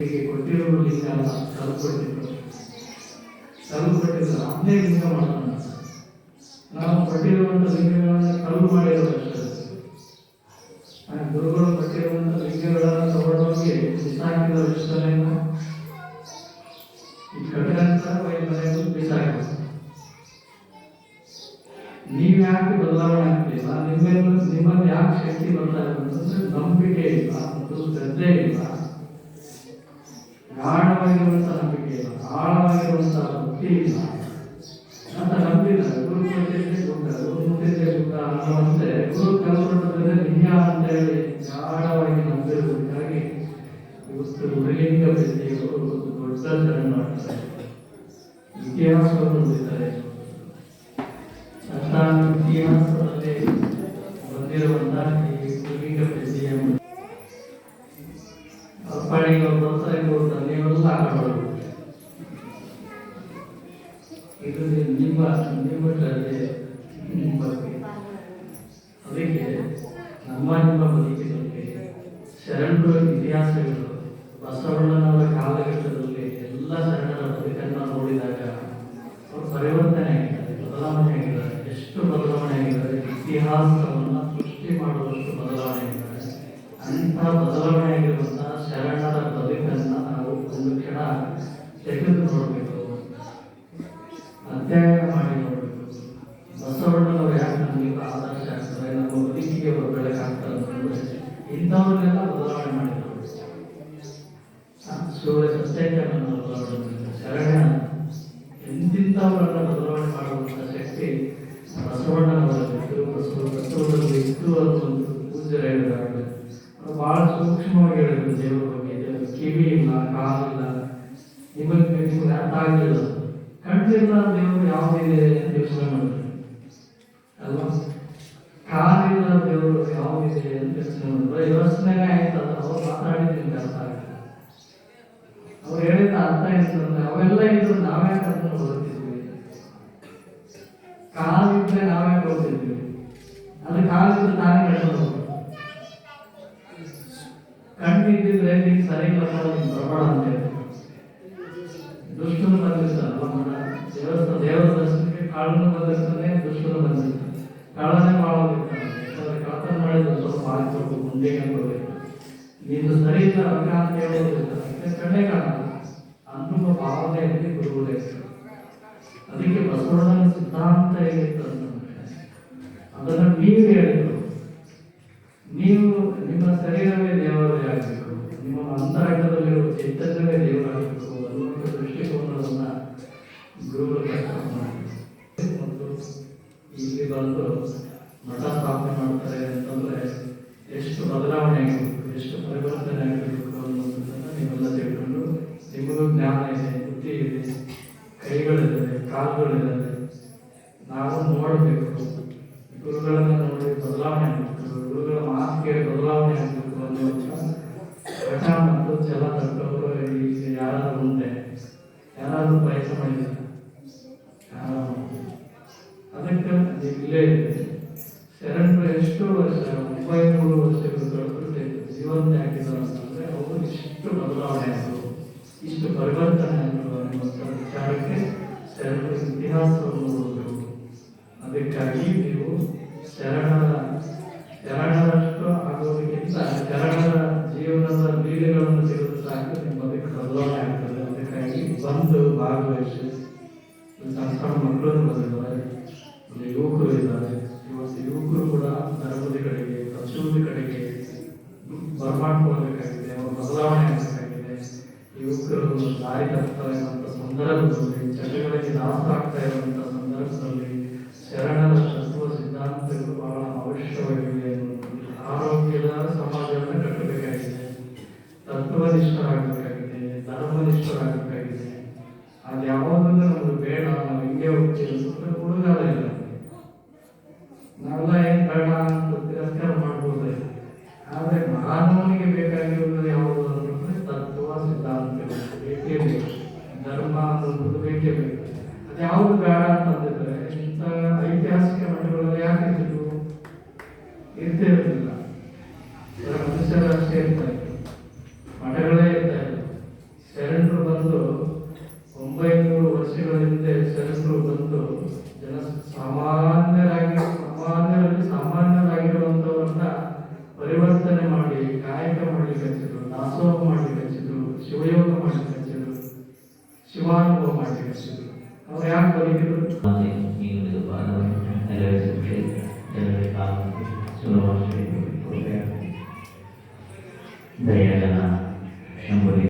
ಹೀಗೆ ಕೊಟ್ಟಿರುವ ಲಿಂಗ ಅಲ್ಲ ಕಲ್ಕೊಟ್ಟಿದ್ರು ಕಲ್ಕೊಟ್ಟಿದ್ರು ಅದನ್ನೇ ಲಿಂಗ ಮಾಡೋಣ ನಾವು ಕೊಟ್ಟಿರುವಂತ ಲಿಂಗಗಳನ್ನು ಕಲ್ಲು ಮಾಡಿರೋದಷ್ಟೇ ಆ ಗುರುಗಳು ಕೊಟ್ಟಿರುವಂತ ಲಿಂಗಗಳನ್ನು ತಗೊಂಡೋಗಿ ಬಿಸಾಕಿದ ವಿಷಯನ ಈ ಕಟ್ಟಂತ ವೈದ್ಯರು ಬಿಸಾಕಿದ್ರು ನೀವು ಯಾಕೆ ಬದಲಾವಣೆ ಆಗ್ತಿಲ್ಲ ನಿಮ್ಮೆಲ್ಲ ನಿಮ್ಮಲ್ಲಿ ಯಾಕೆ ಶಕ್ತಿ ಬರ್ತಾ ಇದೆ ಅಂತಂದ್ರೆ ನಂಬಿಕೆ ಇಲ್ಲ ಮತ್ತು ಶ್ರದ್ಧೆ ಇಲ್ಲ. ಗಾಢವಾಗಿರುವಂತಹ ನಂಬಿಕೆ ಇಲ್ಲ ಆಳವಾಗಿರುವಂತಹ ಭಕ್ತಿ ಇಲ್ಲ. ಅಂತ ನಂಬಿಲ್ಲ. ಗುರು ಕೊಟ್ಟಿದ್ರೆ ಗುಡ್ಡ ಗುರು ಅನ್ನುವಂತೆ ಗುರು ಕಲ್ಪಟ್ಟದ್ರೆ ನಿಜ ಅಂತ ಹೇಳಿ ಗಾಢವಾಗಿ ನಂಬಿರುವುದಕ್ಕಾಗಿ ಇವತ್ತು ಉರಿಲಿಂಗ ವ್ಯಕ್ತಿಯವರು ಒಂದು ದೊಡ್ಡ ಶರಣ ಮಾಡ್ತಾರೆ. ಇತಿಹಾಸವನ್ನು ಉಳಿತಾರೆ ಅಂತ ಇತಿಹಾಸದಲ್ಲಿ ಬಂದಿರುವಂತಹ ಈ ಉರಿಲಿಂಗ ಬೆಳ್ಳಿಯ ಇದು ನಿಮ್ಮ ನಿಮ್ಮ ನಿಮ್ಮ ಅದಕ್ಕೆ ನಮ್ಮ ನಿಮ್ಮ ಬದುಕಿನಲ್ಲಿ ಶರಣರ, ಇತಿಹಾಸಗಳು, ಬಸವಣ್ಣನವರ ಕಾಲಘಟ್ಟದಲ್ಲಿ ಎಲ್ಲ ಶರಣರ ಬದುಕನ್ನು ನೋಡಿದಾಗ ಅವರು ಪರಿವರ್ತನೆ ಆಗಿದ್ದಾರೆ, ಬದಲಾವಣೆ ಆಗಿದ್ದಾರೆ, ಎಷ್ಟು ಬದಲಾವಣೆ ಆಗಿದ್ದಾರೆ, ಇತಿಹಾಸವನ್ನು ಸೃಷ್ಟಿ ಮಾಡುವಷ್ಟು ಬದಲಾವಣೆ ಆಗಿದ್ದಾರೆ. ಅಂಥ ಬದಲಾವಣೆ ಆಗಿರುವಂತಹ ಶರಣರ ಬದುಕನ್ನು ನಾವು ಒಂದು ಕ್ಷಣ ತೆಗೆದು ನೋಡಬೇಕು ಅಧ್ಯಯನ ಮಾಡಿ ನೋಡಬೇಕು ಬಸವಣ್ಣನವರು ಯಾಕೆ ನಮಗೆ ಆದರ್ಶ ಆಗ್ತಾರೆ ನಮ್ಮ ಬದುಕಿಗೆ ಅವರು ಬೆಳಕಾಗ್ತಾರೆ ಅಂತಂದ್ರೆ ಇಂಥವ್ರನ್ನೆಲ್ಲ ಬದಲಾವಣೆ ಮಾಡಿದ್ರು ಸೂರ್ಯ ಸತ್ಯಜ್ಞಾನವನ್ನು ಬದಲಾವಣೆ ಮಾಡಿದ್ರು ಶರಣ ಎಂತಿಂಥವರನ್ನ ಬದಲಾವಣೆ ಮಾಡುವಂಥ ಶಕ್ತಿ ಬಸವಣ್ಣನವರಲ್ಲಿತ್ತು ಬಸವ ಬಸವರಲ್ಲಿ ಇತ್ತು ಅನ್ನುವಂಥ ಪೂಜ್ಯರು ಹೇಳಿದ್ದಾರೆ ಅವರು ಬಹಳ ಸೂಕ್ಷ್ಮವಾಗಿ ಹೇಳಿದ್ರು ದೇವರ ಬಗ್ಗೆ ದೇವರ ಕಿವಿ ಇಲ್ಲ ಕಾಲಿಲ್ಲ ನಿಮಗೆ ನಿಮ್ಗೆ ಅರ್ಥ ಆಗಲಿಲ್ಲ ಕಣ್ಣಿಲ್ಲ ದೇವರು ಯಾವುದಿದೆ ಅಂತ ಯೋಚನೆ ಮಾಡಿದ್ರು? ಅಲ್ವಾ? ಕಾಲಿನ ದೇವರು ಯಾವುದಿದೆ ಅಂತ ಯೋಚನೆ ಮಾಡಿದ್ರು. ಯೋಚನೆ ಆಯ್ತಲ್ಲ ಅವ್ರು ಮಾತಾಡಿದ ನಿಮ್ಗೆ ಅರ್ಥ ಆಗಿಲ್ಲ. ಅವ್ರು ಹೇಳಿದ ಅರ್ಥ ಏನಂತಂದ್ರೆ ಅವೆಲ್ಲ ಇದ್ರು ನಾವೇ ಕರ್ಕೊಂಡು ಹೋಗ್ತಿದ್ವಿ. ಕಾಲಿದ್ರೆ ನಾವೇ ಹೋಗ್ತಿದ್ವಿ ಅದು ಕಾಲಿದ್ರೆ ನಾವೇ ಕರ್ಕೊಂಡು ಹೋಗ್ತೀವಿ ಕಣ್ಣಿದ್ದಿದ್ರೆ ನೀನು ಸರಿ ನೀನು ಬರಬೇಡ ಅಂತ ಹೇಳ್ತೀವಿ ದುಷ್ಟನು ಬಂದಿರ್ತಾನಲ್ಲ ಮನ ದೇವಸ್ಥಾನ, ದೇವರ ದರ್ಶನಕ್ಕೆ ಕಾಳನ್ನು ಬಂದಿರ್ತಾನೆ ದುಷ್ಟನ್ನು ಬಂದಿರ್ತಾನೆ. ಕಾಳನೇ ಮಾಡೋದಿರ್ತಾನೆ. ಕಳತನ ಮಾಡಿದ್ರು ಸ್ವಲ್ಪ ಹಾಕ್ಬೇಕು ಮುಂದೆ ಅನ್ಕೋಬೇಕು ನೀನು ಸರಿ ಇಲ್ಲ ಅಂಕ ಅಂತ ಹೇಳೋದಿಲ್ಲ. ಕಣ್ಣೇ ಕಾಣಲ್ಲ. ಅನ್ನುವ ಭಾವನೆಯಲ್ಲಿ ಗುರುಗಳೇ. ಅದಕ್ಕೆ ಬಸವಣ್ಣನ ಸಿದ್ಧಾಂತ ಹೇಗಿತ್ತು ಅಂತಂದ್ರೆ, ಅದನ್ನು ನೀವು ಹೇಳಿದ್ರು. ನೀವು ನಿಮ್ಮ ಶರೀರವೇ ದೇವಾಲಯ ಆಗಬೇಕು ನಿಮ್ಮ ಅಂತರಂಗದಲ್ಲಿರುವ ಚೈತನ್ಯವೇ ದೇವರಾಗಬೇಕು ಅನ್ನುವಂಥ ದೃಷ್ಟಿಕೋನವನ್ನ ಗುರುಗಳು ಇಲ್ಲಿ ಬಂದು ಮಠ ಸ್ಥಾಪನೆ ಮಾಡ್ತಾರೆ ಅಂತಂದ್ರೆ ಎಷ್ಟು ಬದಲಾವಣೆ ಆಗಬೇಕು, ಎಷ್ಟು ಪರಿವರ್ತನೆ ಆಗಬೇಕು ಅನ್ನೋದನ್ನ ನೀವೆಲ್ಲ ತಿಳ್ಕೊಂಡು ಜ್ಞಾನ ಇದೆ ಇದೆ, ಕೈಗಳಿದೆ, ಕಾಲುಗಳಿದೆ. ನಾವು ನೋಡಬೇಕು, ಗುರುಗಳನ್ನ ನೋಡಿ ಬದಲಾವಣೆ ಆಗಬೇಕು, ಗುರುಗಳ ಮಾತಿಗೆ ಬದಲಾವಣೆ ಆಗಬೇಕು ಅಂತ ಮಠ ಮತ್ತು ಛಲ ತಟ್ಟವರು ಈಗ ಮುಂದೆ ಪ್ರಯತ್ನ ಮಾಡಿದ್ದಾರೆ ನೀವು ಇಲ್ಲೇ ಶರಣರು ಎಷ್ಟು ವರ್ಷ, ಒಂಬೈನೂರು ವರ್ಷಗಳು ಕಳೆದು ಜೀವನ ಆಗಿದ್ದಾರೆ ಅಂತಂದ್ರೆ ಅವರು ಇಷ್ಟು ಬದಲಾವಣೆ ಆದರು, ಇಷ್ಟು ಪರಿವರ್ತನೆ ಆದರು ಅನ್ನುವಂಥ ವಿಚಾರಕ್ಕೆ ಶರಣರು ಇತಿಹಾಸವನ್ನು ಓದಬೇಕು ಅದಕ್ಕಾಗಿ ನೀವು ಶರಣರ ಶರಣರಷ್ಟು ಆಗೋದಕ್ಕಿಂತ ಶರಣರ ಜೀವನದ ಬೀಜಗಳನ್ನು ತೆಗೆದು ಸಾಕು ನಿಮ್ಮ ಬದುಕು ಬದಲಾವಣೆ ಆಗ್ತದೆ. ಅದಕ್ಕಾಗಿ ಬಂದು ಭಾಗವಹಿಸಿ. ಸಣ್ಣ ಸಣ್ಣ ಮಕ್ಕಳು ಬಂದಿದ್ದಾರೆ ಇಲ್ಲಿ ಯುವಕರು ಇದ್ದಾರೆ ಇವತ್ತು ಯುವಕರು ಕೂಡ ನರಬದಿ ಕಡೆಗೆ ಪ್ರಚೋದಿ ಕಡೆಗೆ ಬರ್ಮಾಡ್ಕೊಳ್ಬೇಕಾಗಿದೆ, ಅವರು ಬದಲಾವಣೆ ಆಗಬೇಕಾಗಿದೆ. ಯುವಕರು ದಾರಿ ತಪ್ತಾ ಇರುವಂಥ ಸಂದರ್ಭದಲ್ಲಿ ಚಟಗಳಿಗೆ ಆಗ್ತಾ ಇರುವಂಥ ಸಂದರ್ಭದಲ್ಲಿ ಶರಣರ ತತ್ವ ಸಿದ್ಧಾಂತಗಳು ಬಹಳ ಅವಶ್ಯವಾಗಿವೆ. ಆರೋಗ್ಯದ ಸಮಾಜವನ್ನು ಕಟ್ಟಬೇಕಾಗಿದೆ. ತತ್ವನಿಷ್ಠರಾಗಬೇಕಾಗಿದೆ, ಧರ್ಮನಿಷ್ಠರಾಗಬೇಕಾಗಿದೆ. ಅದು ಯಾವಾಗಲೂ ನಮಗೆ ಬೇಡ, ನಾವು ಹಿಂಗೆ ಹೋಗ್ತೀವಿ ಅಂತಂದ್ರೆ ಹುಡುಗಾಲ ಇಲ್ಲ ನಾವೆಲ್ಲ ಏನ್ ಬೇಡ ಅಂತ ತಿರಸ್ಕಾರ ಮಾಡ್ಬೋದು ಆದರೆ ಮಾನವನಿಗೆ ಬೇಕಾಗಿರುವುದು ಯಾವುದು ಅಂತಂದರೆ ತತ್ವ ಸಿದ್ಧಾಂತ ಬೇಕೇ ಬೇಕು. ಧರ್ಮ ಅನ್ನೋದು ಬೇಕೇ ಬೇಕು. ಅದು ಯಾವುದು ಬೇಡ ಅಂತಂದಿದ್ರೆ ಶಿವಾನುಭವ ಮಾಡಲಿಕ್ಕೆ ಹಚ್ಚಿದ್ರು ಅವ್ರು ಯಾಕೆ ಬದುಕಿದ್ರು ಮತ್ತೆ